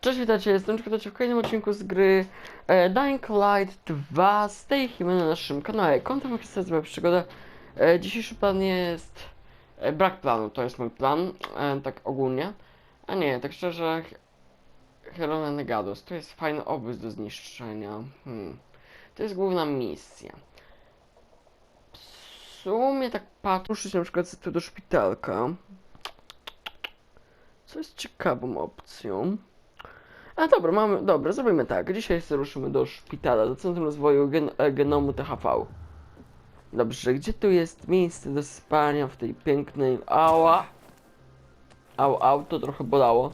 Cześć, witajcie, jestem witajcie w kolejnym odcinku z gry e, Dying Light 2 z tej chwili na naszym kanale. Historię sobie przygodę. E, dzisiejszy plan jest... E, brak planu, to jest mój plan, e, tak ogólnie. A nie, tak szczerze... Helena Negados, to jest fajny obóz do zniszczenia. Hmm. To jest główna misja. W sumie tak patrzę na przykład tu do szpitalka. Co jest ciekawą opcją. A dobra, mamy, dobra, zrobimy tak. Dzisiaj ruszymy do szpitala, do Centrum Rozwoju gen, e, Genomu THV. Dobrze, gdzie tu jest miejsce do spania w tej pięknej... Ała! Au, au, to trochę bolało.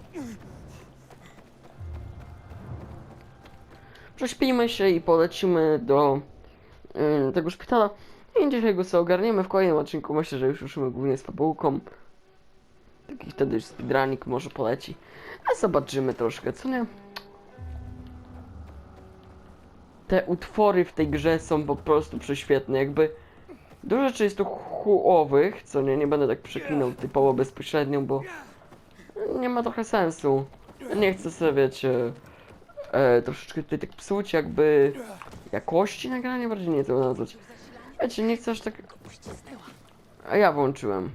Prześpijmy się i polecimy do y, tego szpitala. I dzisiaj go sobie ogarniemy w kolejnym odcinku. Myślę, że już ruszymy głównie z fabułką. Taki wtedy już speedrunik może poleci. A zobaczymy troszkę, co nie? Te utwory w tej grze są po prostu prześwietne, jakby dużo rzeczy jest tu chułowych, co nie, nie będę tak przeklinał typowo bezpośrednio, bo nie ma trochę sensu. Nie chcę sobie, wiecie, e, troszeczkę tutaj tak psuć jakby jakości nagrania, bardziej nie to nazwać. Wiecie, nie chcę aż tak... A ja włączyłem.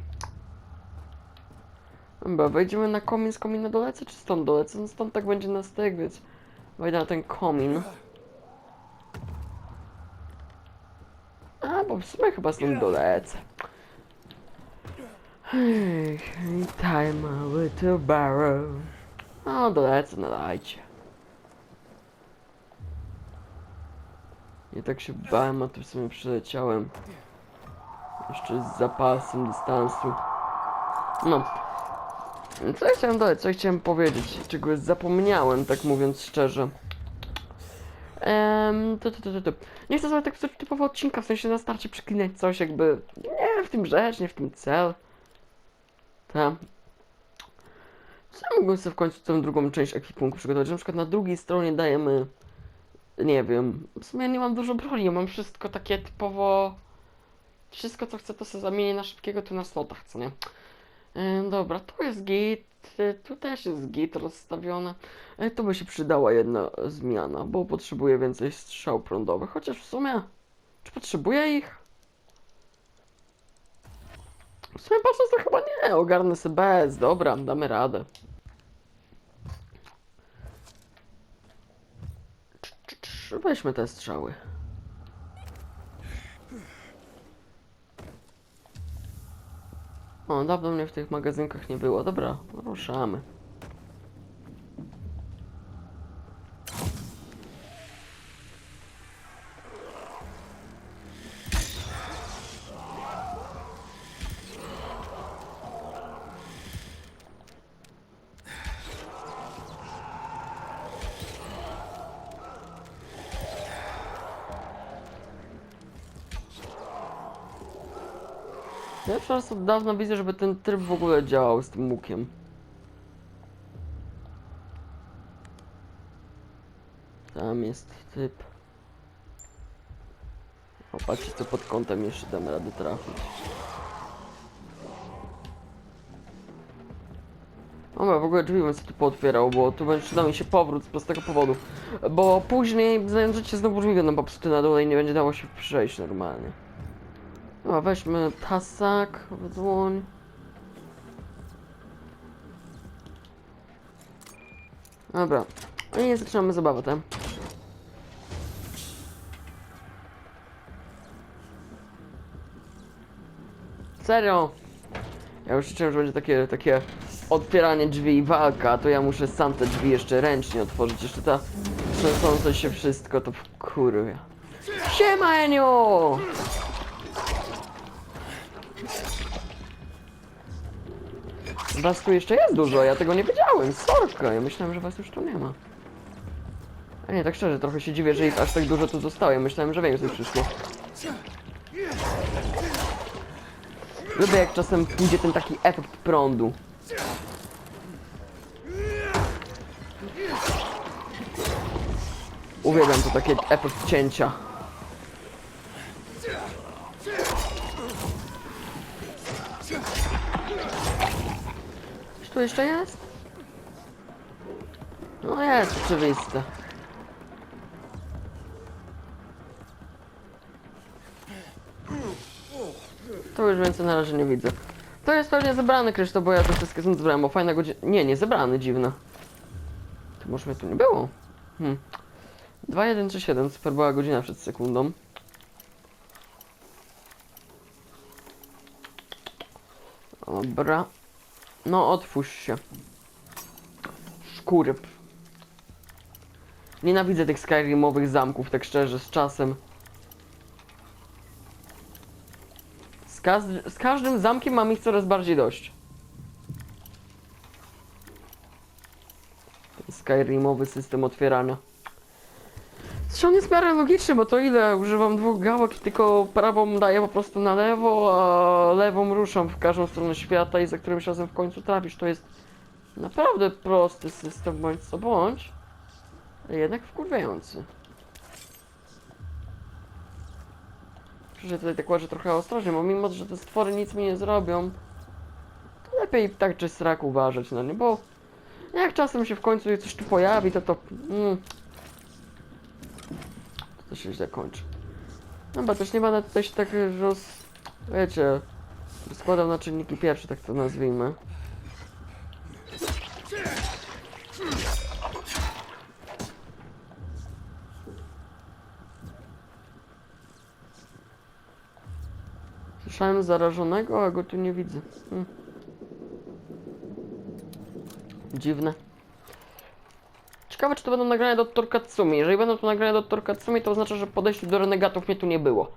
Dobra, wejdziemy na komin, z komina dolecę, czy stąd dolecę? No stąd tak będzie na więc wejdę na ten komin. A, bo w sumie chyba stąd dolecę. Hey, time a little barrow. O, dolecę, nadajcie. Ja tak się bałem, a tu w sumie przyleciałem. Jeszcze z zapasem dystansu. No, co ja chciałem dodać, co ja chciałem powiedzieć, czego zapomniałem, tak mówiąc szczerze. Ehm, to, to, to, to. Nie chcę sobie tak typowo odcinka, w sensie na starcie przeklinać coś jakby, nie w tym rzecz, nie w tym cel. Tak. Co ja mógłbym sobie w końcu tę drugą część ekwipunku przygotować, na przykład na drugiej stronie dajemy, nie wiem, w sumie nie mam dużo broni, ja mam wszystko takie typowo, wszystko co chcę to sobie zamienię na szybkiego tu na slotach, co nie? Dobra, tu jest git, tu też jest git rozstawione. Tu by się przydała jedna zmiana, bo potrzebuję więcej strzał prądowych, chociaż w sumie, czy potrzebuję ich? W sumie patrząc to chyba nie, ogarnę sobie bez, dobra, damy radę. Weźmy te strzały. O, dawno mnie w tych magazynkach nie było. Dobra, ruszamy. Raz od dawna widzę, żeby ten tryb w ogóle działał z tym łukiem. Tam jest typ. Popatrzcie co pod kątem jeszcze dam radę trafić. Dobra, w ogóle drzwi bym sobie tu pootwierał, bo tu będzie przyda mi się powrót z prostego powodu. Bo później, znając życie, znowu drzwi będą popsute na dole i nie będzie dało się przejść normalnie. No, weźmy tasak w dłoń. Dobra. No i zaczynamy zabawę, tak? Serio? Ja już liczyłem, że będzie takie, takie otwieranie drzwi i walka, a to ja muszę sam te drzwi jeszcze ręcznie otworzyć. Jeszcze ta trzęsące się wszystko, to w kurwie. Siema, Enio! Was tu jeszcze jest dużo, ja tego nie wiedziałem, sorka, ja myślałem, że was już tu nie ma. A nie, tak szczerze, trochę się dziwię, że ich aż tak dużo tu zostało, ja myślałem, że więcej przyszło. Lubię jak czasem pójdzie ten taki efekt prądu. Uwielbiam to takie efekt cięcia. Tu jeszcze jest? No jest oczywiste. To już więcej na razie nie widzę. To jest pewnie zebrany kryształ, bo ja to wszystkie są zebrałem, bo fajna godzina... Nie, nie zebrany, dziwne. To może mnie tu nie było? Hmm. 2, 1, 3, 7, super była godzina przed sekundą. Dobra. No, otwórz się. Szkuryb. Nienawidzę tych Skyrimowych zamków, tak szczerze, z czasem. Z, każ- z każdym zamkiem mam ich coraz bardziej dość. Ten Skyrimowy system otwierania. Zresztą on jest w miarę logiczny, bo to ile? Używam dwóch gałek i tylko prawą daję po prostu na lewo, a lewą ruszam w każdą stronę świata i za którymś razem w końcu trafisz. To jest naprawdę prosty system, bądź co bądź, ale jednak wkurwiający. Przecież tutaj tak łażę trochę ostrożnie, bo mimo, że te stwory nic mi nie zrobią, to lepiej tak czy srak uważać na nie, bo jak czasem się w końcu coś tu pojawi, to to... Mm, to się źle kończy. No bo też nie będę tutaj się tak roz... wiecie... składał na czynniki pierwsze, tak to nazwijmy. Słyszałem zarażonego, a go tu nie widzę. Hmm. Dziwne. Ciekawe, czy to będą nagrania do Torkatsumi. Jeżeli będą to nagrania do Torkatsumi, to oznacza, że po podejściu do renegatów mnie tu nie było.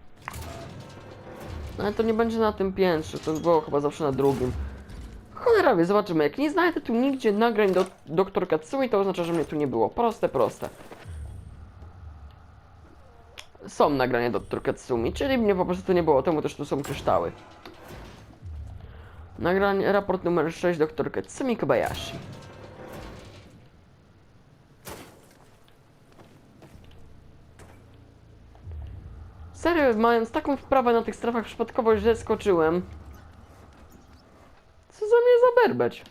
Ale to nie będzie na tym piętrze, to było chyba zawsze na drugim. Cholera wie, zobaczymy. Jak nie znajdę tu nigdzie nagrań do Doktor Katsumi, to oznacza, że mnie tu nie było. Proste, proste. Są nagrania Doktor Katsumi, czyli mnie po prostu nie było, temu też tu są kryształy. Nagranie, raport numer 6, Doktor Katsumi Kobayashi. Serio, mając taką wprawę na tych strefach, przypadkowo źle skoczyłem. Co za mnie za berbeć?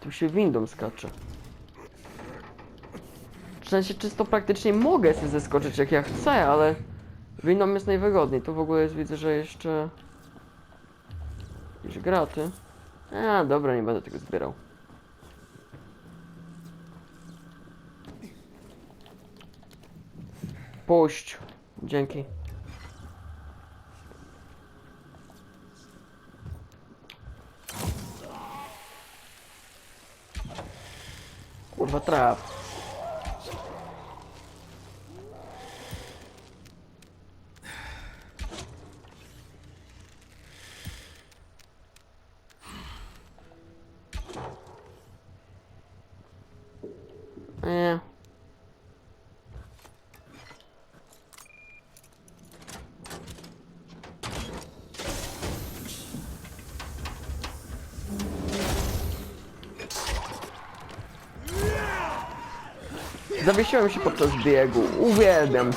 Tu się windą skacze. W sensie czysto praktycznie mogę sobie zeskoczyć jak ja chcę, ale windą jest najwygodniej. Tu w ogóle jest, widzę, że jeszcze... Jakieś graty. A, dobra, nie będę tego zbierał. Puść. Dzięki. Kurwa traf. Nie. Zawiesiłem się podczas biegu. Uwielbiam.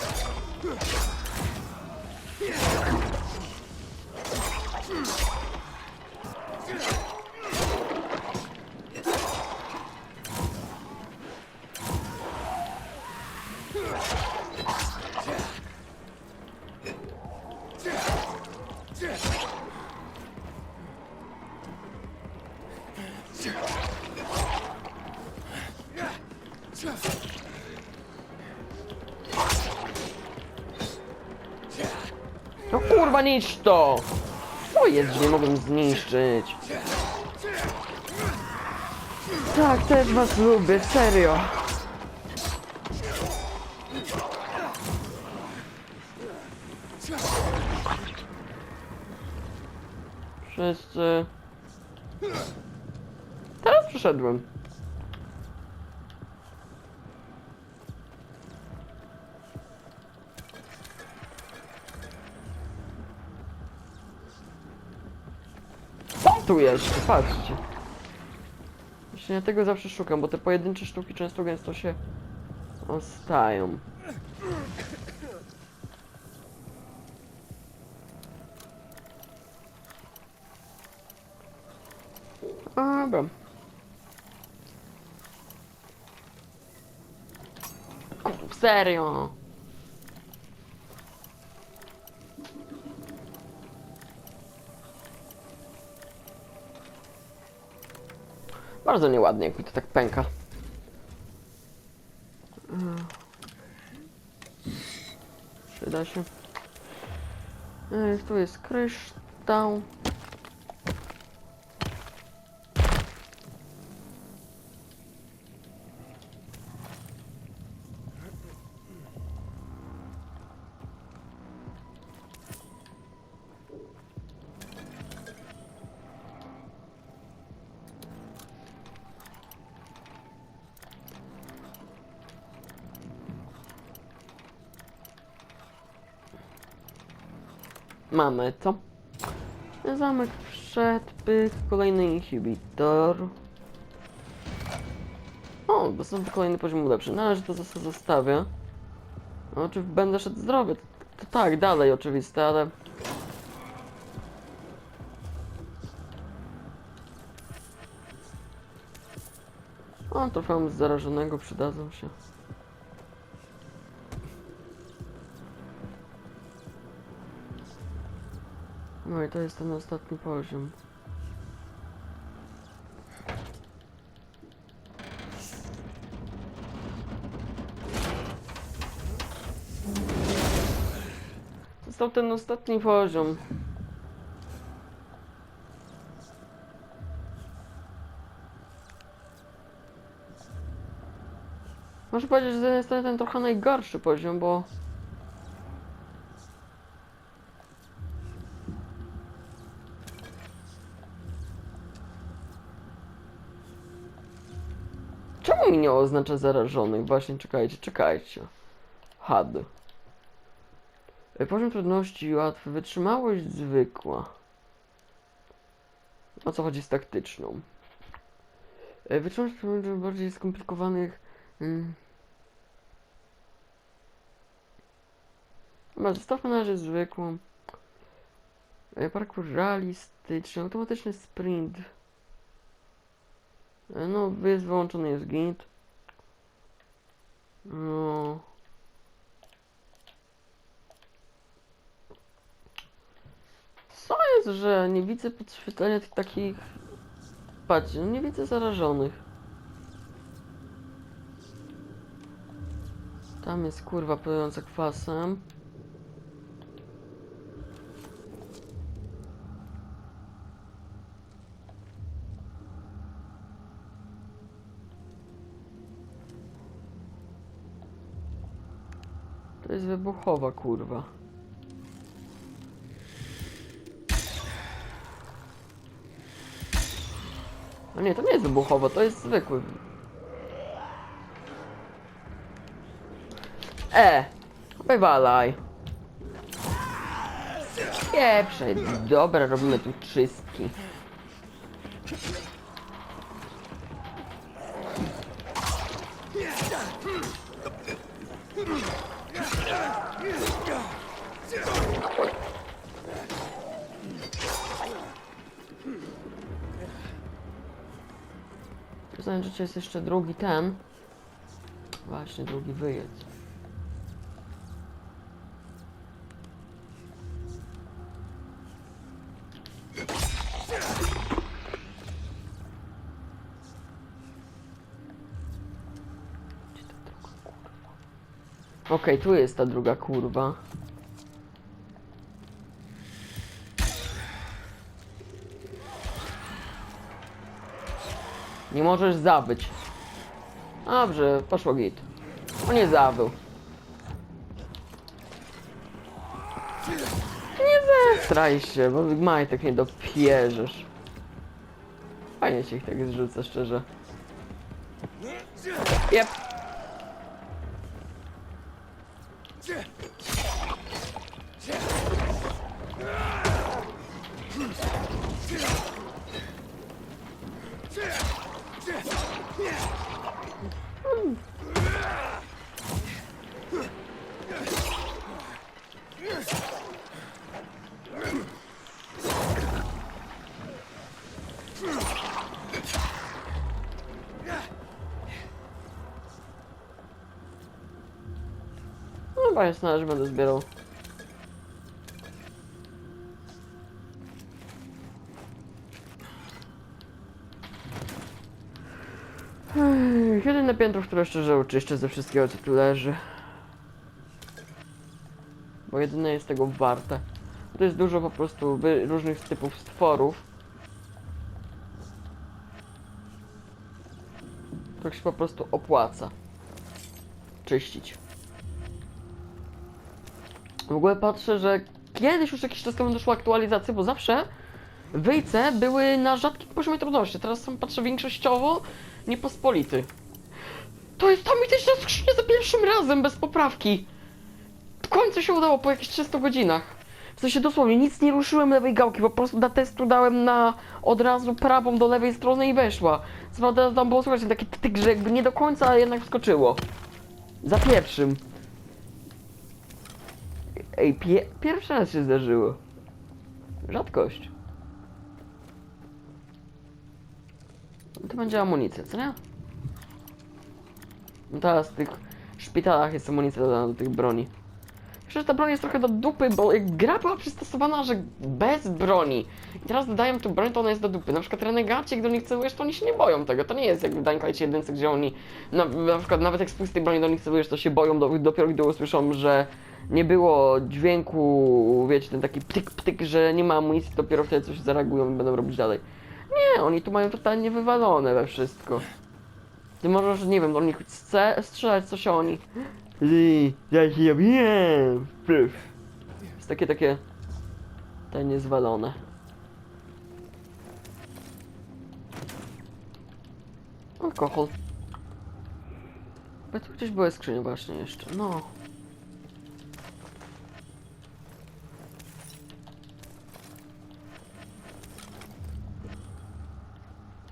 No kurwa niszcz to! Co jest, że nie mogłem zniszczyć? Tak, też was lubię, serio. Wszyscy... Teraz przyszedłem. tu jeszcze, patrzcie. Właśnie ja tego zawsze szukam, bo te pojedyncze sztuki często gęsto się ostają. Dobra. Serio? Bardzo nieładnie, jak mi to tak pęka. Przyda się. Ej, tu jest kryształ. Mamy to. Zamek pyk, kolejny inhibitor. O, dostęp kolejny poziom lepszy. Należy to zas- zostawię. No, czy będę szedł zdrowy? To, to tak, dalej oczywiste, ale... O, trofeum z zarażonego przydadzą się. No i to jest ten ostatni poziom. Został ten ostatni poziom. Muszę powiedzieć, że jest ten trochę najgorszy poziom, bo Czemu mi nie oznacza zarażonych? Właśnie, czekajcie, czekajcie. HUD. E, Poziom trudności łatwy, wytrzymałość zwykła. O co chodzi z taktyczną? E, Wytrzymałość przy bardziej skomplikowanych... Mm. Dobra, zostawmy na razie zwykłą. E, Parkour realistyczny, automatyczny sprint. No, jest wyłączony jest git. No. Co jest, że nie widzę podświetlenia tych takich... Patrzcie, no nie widzę zarażonych. Tam jest kurwa płynąca kwasem. Jest wybuchowa kurwa. No nie, to nie jest wybuchowa, to jest zwykły. E! Wywalaj. Pieprzej. Dobra, robimy tu czystki. Przyznaję, że jest jeszcze drugi ten. Właśnie, drugi wyjazd. Okej, tu jest ta druga kurwa. Nie możesz zawyć. Dobrze, poszło git. On nie zawył. Nie zestraj się, bo majtek nie dopierzesz. Fajnie się ich tak zrzuca, szczerze. Hum. Não vai ensinar as bandas. Jedyne piętro, które szczerze oczyszczę ze wszystkiego, co tu leży. Bo jedyne jest tego warte. To jest dużo po prostu różnych typów stworów. To się po prostu opłaca. Czyścić. W ogóle patrzę, że kiedyś już jakiś czas temu doszła aktualizacja, bo zawsze wyjce były na rzadkim poziomie trudności. Teraz są, patrzę, większościowo niepospolity. To jest ta mityczna skrzynia za pierwszym razem, bez poprawki. W końcu się udało po jakichś 300 godzinach. W sensie dosłownie nic nie ruszyłem lewej gałki, po prostu dla testu dałem na od razu prawą do lewej strony i weszła. Prawda tam było słychać taki tyk, że jakby nie do końca, ale jednak wskoczyło. Za pierwszym. Ej, pie pierwszy raz się zdarzyło. Rzadkość. To będzie amunicja, co nie? No teraz w tych szpitalach jest amunicja dodana do tych broni. Przecież ta broń jest trochę do dupy, bo jak gra była przystosowana, że bez broni. I teraz dodają tu broń, to ona jest do dupy. Na przykład renegaci, gdy do nich celujesz, to oni się nie boją tego. To nie jest jak w Dying Light 1, gdzie oni, na, na przykład nawet jak z pustej broni do nich celujesz, to się boją, do, dopiero gdy usłyszą, że nie było dźwięku, wiecie, ten taki ptyk, ptyk, że nie ma amunicji, dopiero wtedy coś zareagują i będą robić dalej. Nie, oni tu mają totalnie wywalone we wszystko. Ty możesz, nie wiem, do nich chce strzelać coś o. Ly, ja się wiem. Jest takie, takie... Te niezwalone. Alkohol. Bo tu gdzieś były skrzynie właśnie jeszcze, no.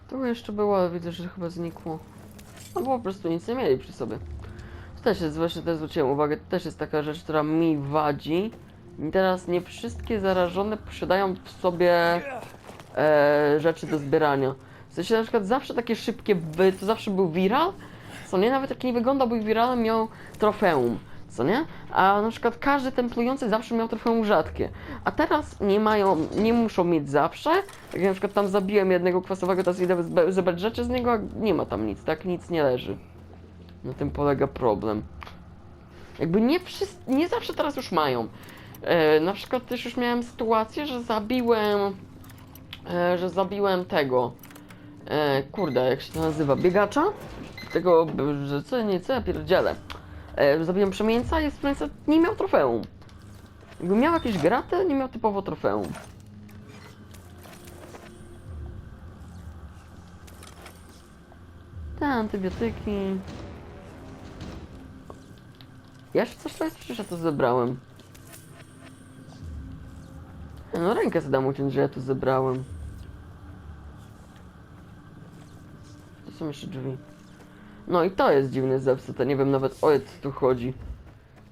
Tu jeszcze było, ale widzę, że chyba znikło. No bo po prostu nic nie mieli przy sobie. To też jest, właśnie też zwróciłem uwagę, to też jest taka rzecz, która mi wadzi. I teraz nie wszystkie zarażone posiadają w sobie e, rzeczy do zbierania. W sensie na przykład zawsze takie szybkie, to zawsze był viral, co nie? Nawet jak nie wyglądałby wiralem, miał trofeum, co nie? A na przykład każdy templujący zawsze miał trofeum rzadkie. A teraz nie mają, nie muszą mieć zawsze. Jak na przykład tam zabiłem jednego kwasowego, teraz idę zebrać rzeczy z niego, nie ma tam nic, tak? Nic nie leży. Na tym polega problem. Jakby nie wszyscy, nie zawsze teraz już mają. E, na przykład też już miałem sytuację, że zabiłem, e, że zabiłem tego, e, kurde, jak się to nazywa, biegacza? Tego, że co, nie, co ja pierdzielę. E, zabiłem przemieńca i przemieńca nie miał trofeum. Jakby miał jakieś graty, nie miał typowo trofeum. Te antybiotyki. Jeszcze coś to jest? Przecież ja to zebrałem. No rękę zadam uciąć, że ja to zebrałem. To są jeszcze drzwi. No i to jest dziwne zepsute, nie wiem nawet o co tu chodzi.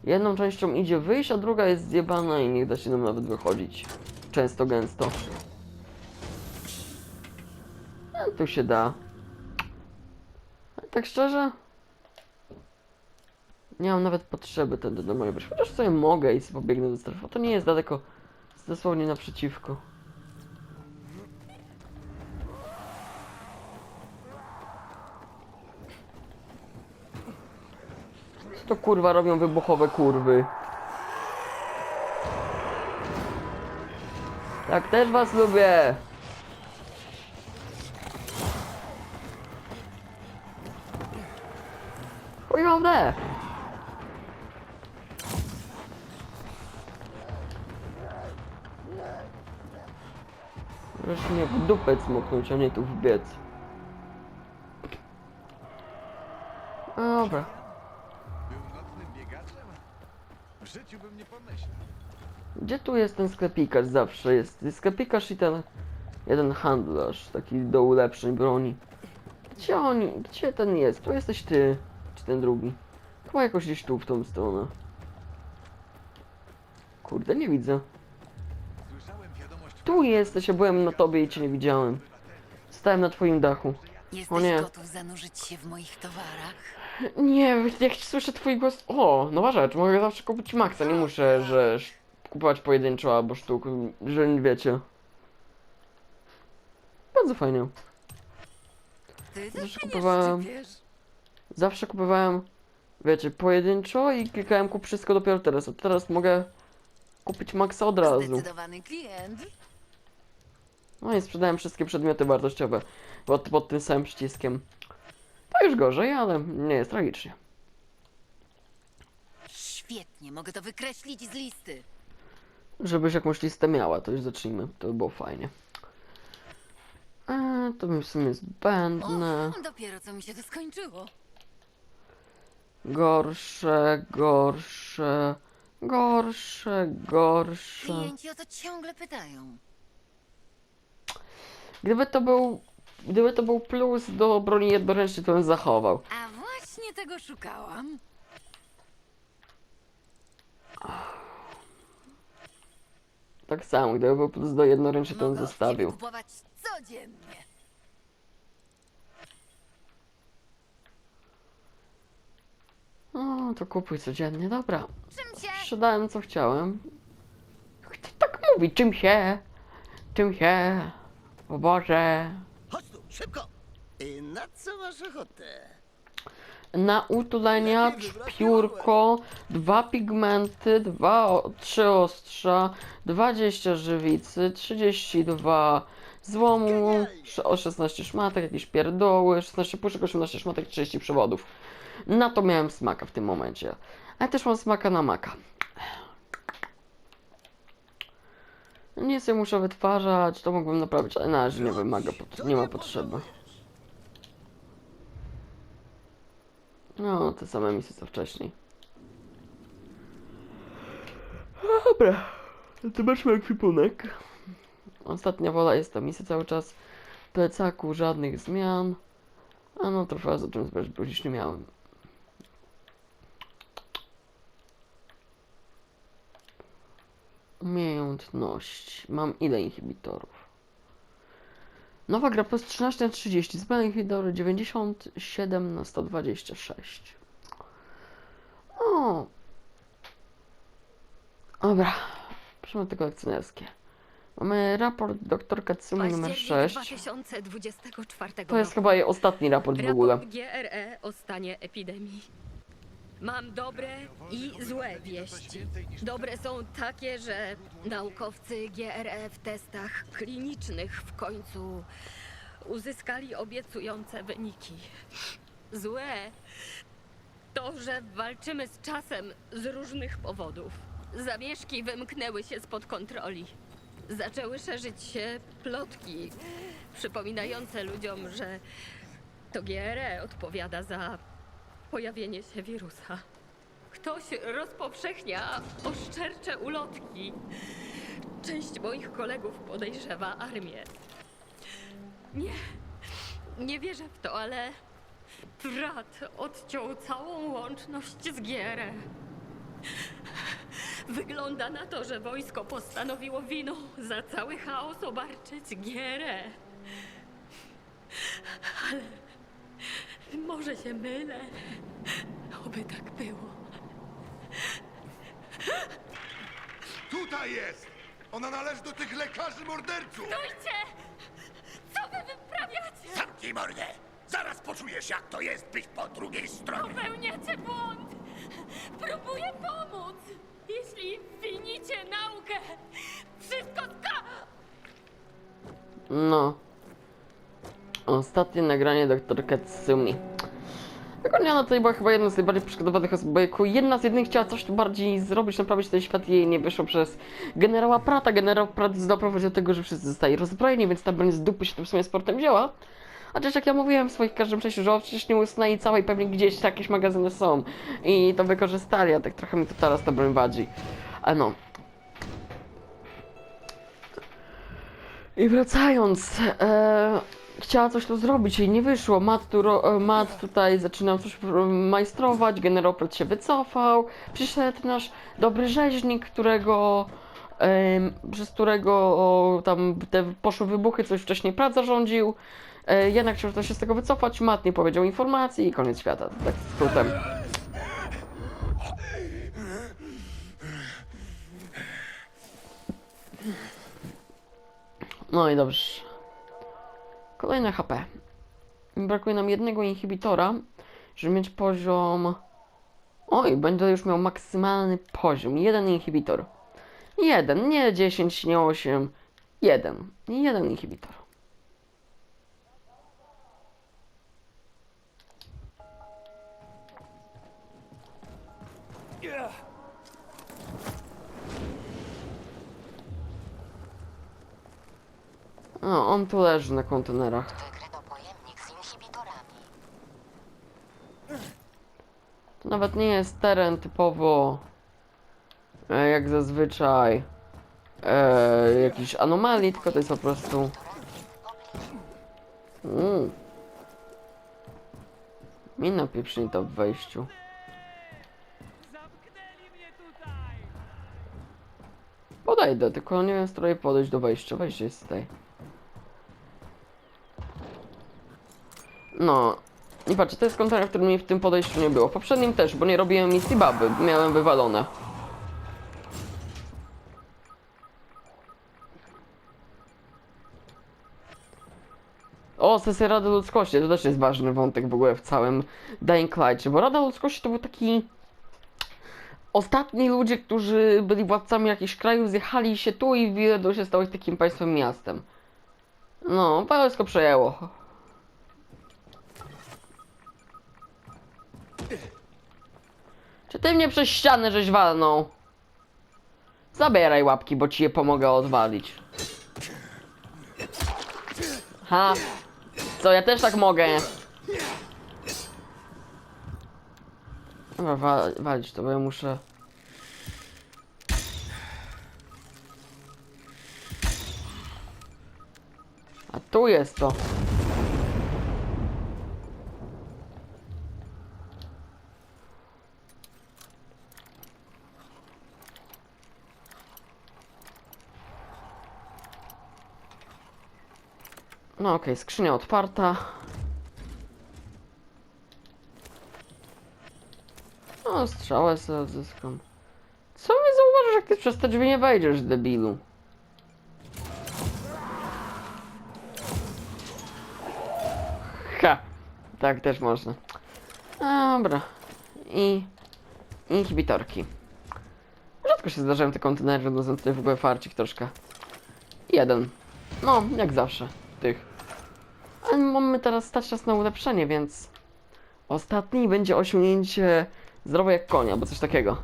Jedną częścią idzie wyjść, a druga jest zjebana i nie da się nam nawet wychodzić. Często, gęsto. No, tu się da. Ale tak szczerze... Nie mam nawet potrzeby wtedy do mojej wyjść. Chociaż sobie mogę i sobie pobiegnę do strefy. To nie jest daleko. Jest dosłownie naprzeciwko. To kurwa robią wybuchowe kurwy? Tak, też was lubię! Chujowe! Proszę mnie w dupę smoknąć, a nie tu wbiec. Dobra. Gdzie tu jest ten sklepikarz zawsze? Jest, jest sklepikarz i ten jeden handlarz, taki do ulepszeń broni. Gdzie oni, gdzie ten jest? Tu jesteś ty, czy ten drugi? Chyba jakoś gdzieś tu w tą stronę. Kurde, nie widzę. Tu jesteś, ja byłem na tobie i cię nie widziałem. Stałem na twoim dachu. Jesteś nie. gotów zanurzyć się w moich towarach? Nie, jak słyszę twój głos... O, nowa rzecz, mogę zawsze kupić maksa, nie muszę, że kupować pojedynczo albo sztuk, że nie wiecie. Bardzo fajnie. Zawsze kupowałem-. Zawsze kupowałem, wiecie, pojedynczo i klikałem kup wszystko dopiero teraz, a teraz mogę kupić maksa od razu. No i sprzedałem wszystkie przedmioty wartościowe pod, pod tym samym przyciskiem. To już gorzej, ale nie jest tragicznie. Świetnie, mogę to wykreślić z listy. Żebyś jakąś listę miała, to już zacznijmy. To by było fajnie. E, to mi w sumie zbędne. O, dopiero co mi się to skończyło. Gorsze, gorsze, gorsze, gorsze. Klienci o to ciągle pytają. Gdyby to był, gdyby to był plus do broni jednoręcznej, to bym zachował. A właśnie tego szukałam. Tak samo, gdyby był plus do jednoręcznej, to Mogę od zostawił. ciebie kupować codziennie. No, to kupuj codziennie, dobra. Czym się? Sprzedałem co chciałem. Kto tak mówi? Czym się? Czym się? O Boże. Chodź tu, szybko! I na co masz ochotę? Na utuleniacz, piórko, dwa pigmenty, dwa, trzy ostrza, 20 żywicy, 32 złomu, sz- o 16 szmatek, jakieś pierdoły, 16 puszek, 18 szmatek, 30 przewodów. Na to miałem smaka w tym momencie. Ale też mam smaka na maka. Nic nie muszę wytwarzać, to mógłbym naprawić, ale na razie nie wymaga, nie ma potrzeby. No, te same misje co wcześniej. Dobra, zobaczmy ekwipunek. Ostatnia wola jest ta misja cały czas. Plecaku żadnych zmian. A no, zacząłem zbierać, bo dziś nie miałem. Umiejętności. Mam ile inhibitorów? Nowa gra plus 13 na 30, zbędne inhibitory 97 na 126. O. Dobra, przejmę te kolekcjonerskie. Mamy raport dr Katsumi numer Październik 6. 2024 To jest chyba jej ostatni raport w ogóle. GRE o stanie epidemii. Mam dobre i złe wieści. Dobre są takie, że naukowcy GRE w testach klinicznych w końcu uzyskali obiecujące wyniki. Złe to, że walczymy z czasem z różnych powodów. Zamieszki wymknęły się spod kontroli. Zaczęły szerzyć się plotki przypominające ludziom, że to GRE odpowiada za pojawienie się wirusa. Ktoś rozpowszechnia oszczercze ulotki. Część moich kolegów podejrzewa armię. Nie, nie wierzę w to, ale brat odciął całą łączność z GRE. Wygląda na to, że wojsko postanowiło winą za cały chaos obarczyć GRE. Ale może się mylę. Oby tak było. Tutaj jest! Ona należy do tych lekarzy morderców! Stójcie! Co wy wyprawiacie? Zamknij mordę! Zaraz poczujesz, jak to jest być po drugiej stronie! Popełniacie błąd! Próbuję pomóc! Jeśli winicie naukę, wszystko ska... No. Ostatnie nagranie dr Katsumi. Tylko nie, no to była chyba jedna z najbardziej przeszkodowanych osób, bo jako jedna z jednych chciała coś bardziej zrobić, naprawić ten świat i jej nie wyszło przez generała Prata. Generał Prat doprowadził do tego, że wszyscy zostali rozbrojeni, więc ta broń z dupy się tym swoim sportem wzięła. Chociaż jak ja mówiłem w swoich każdym części, że przecież nie usnęli całej, pewnie gdzieś jakieś magazyny są i to wykorzystali, a tak trochę mi to teraz ta broń wadzi. A no. I wracając, e, chciała coś tu zrobić, jej nie wyszło. Matt, tu, e, Matt tutaj zaczynał coś e, majstrować, generał Pratt się wycofał. Przyszedł nasz dobry rzeźnik, którego, przez którego tam te poszły wybuchy, coś wcześniej Pratt zarządził. E, jednak chciał się z tego wycofać, Matt nie powiedział informacji i koniec świata. Tak skrótem. No i dobrze. Kolejne HP. Brakuje nam jednego inhibitora, żeby mieć poziom... Oj, będę już miał maksymalny poziom. Jeden inhibitor. Jeden, nie 10, nie 8. Jeden. Jeden inhibitor. Tu leży na kontenerach. Wykryto pojemnik z inhibitorami. To nawet nie jest teren typowo e, jak zazwyczaj e, jakiś anomalii, tylko to jest po prostu mm. Mina pieprznika w wejściu. Podejdę, tylko nie wiem, stroję podejść do wejścia. Wejście jest tutaj. No, i patrzcie, to jest kontener, który mi w tym podejściu nie było. W poprzednim też, bo nie robiłem misji baby, miałem wywalone. O, sesja Rady Ludzkości, to też jest ważny wątek w ogóle w całym Dying Light, bo Rada Ludzkości to był taki... Ostatni ludzie, którzy byli władcami jakichś krajów, zjechali się tu i Wiredu się stało takim państwem miastem. No, wszystko przejęło. Czy ty mnie przez ścianę żeś walnął? Zabieraj łapki, bo ci je pomogę odwalić. Ha! Co, ja też tak mogę? Dobra, wa walić to, bo ja muszę... A tu jest to. No okej, skrzynia otwarta. No, strzałę sobie odzyskam. Co mnie zauważysz, jak ty przez te drzwi nie wejdziesz, debilu? Ha! Tak też można. Dobra. I... Inhibitorki. Rzadko się zdarzają te kontenery, no tutaj w ogóle farcik troszkę. Jeden. No, jak zawsze. Tych. Ale mamy teraz stać czas na ulepszenie, więc... Ostatni będzie osiągnięcie zdrowia jak konia, albo coś takiego.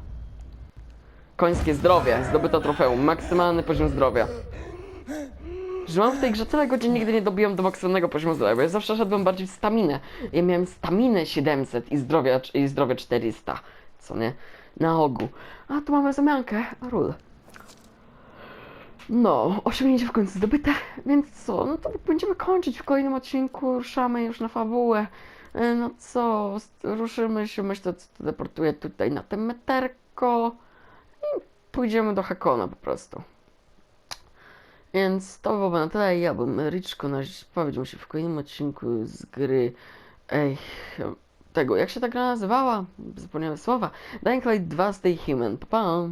Końskie zdrowie, zdobyto trofeum, maksymalny poziom zdrowia. Że mam w tej grze tyle godzin, nigdy nie dobiłem do maksymalnego poziomu zdrowia, bo ja zawsze szedłem bardziej w staminę. Ja miałem staminę 700 i zdrowia, i zdrowie 400, co nie? Na ogół. A tu mamy zamiankę, ról. No, osiągnięcie w końcu zdobyte, więc co, no to będziemy kończyć w kolejnym odcinku, ruszamy już na fabułę. E, No co, ruszymy się, myślę, co teleportuję tutaj na te meterko i pójdziemy do Hakona po prostu. Więc to byłoby na tyle, ja byłem Ryczko, na dziś powiedział się w kolejnym odcinku z gry, ej, tego, jak się ta gra nazywała? Zapomniałem słowa. Dying Light 2 Stay Human, pa pa!